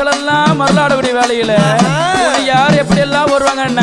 ஆட்கள் எல்லாம் மல்லாடக்கூடிய வேலையில யார் எப்படி எல்லாம் வருவாங்க என்ன